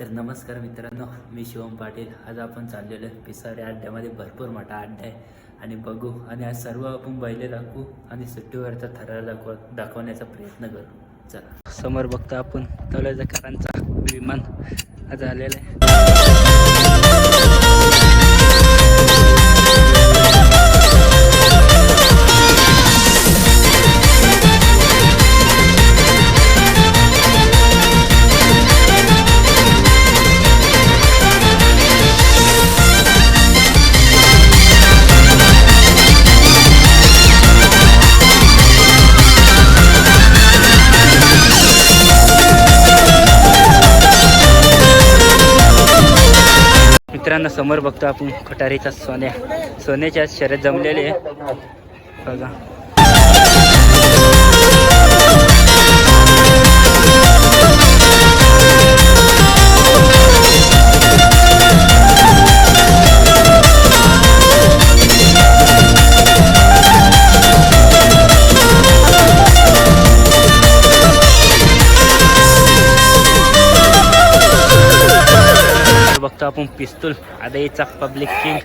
तर नमस्कार मित्रांनो मी शिवम पाटील. आज आपण चाललेलो आहे पिसारे अड्ड्यामध्ये. भरपूर मोठा अड्डा आहे. आणि बघू आणि आज सर्व आपण बैले दाखवू आणि सुट्टीवरचा थरार दाखव दाखवण्याचा प्रयत्न करू. चला. समोर बघतो आपण तळजाकरांचा विमान. आज आलेला आहे. मित्रांनो समोर बघतो आपण खटारीचा सोन्या. सोन्याच्या शर्यत जमलेले आहे. बघा. बघतो आपण पिस्तूल आदईचा पब्लिक किंग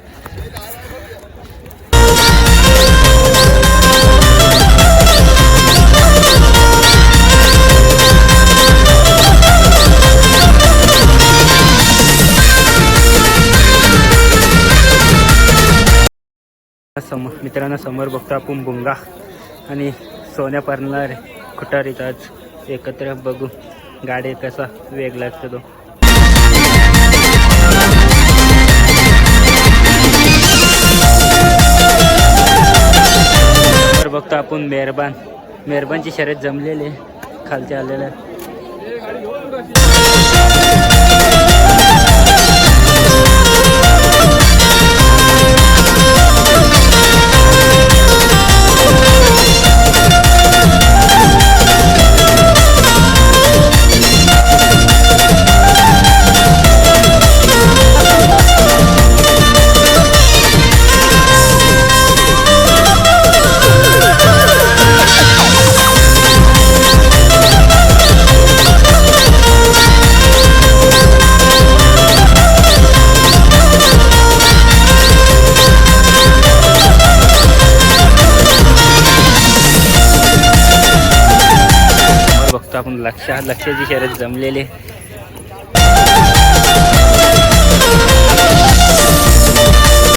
समोर मित्रांनो समोर बघतो आपण बुंगा आणि सोन्या परणार खुटारीचा आज? एकत्र बघू. गाडी कसा वेग लागतो तो. वर बघतो आपण मेहरबान. मेहरबानची शर्यत जमलेली आहे. खालच्या आलेल्या. वर आपण लक्ष लक्षाची शर्यत जमलेली.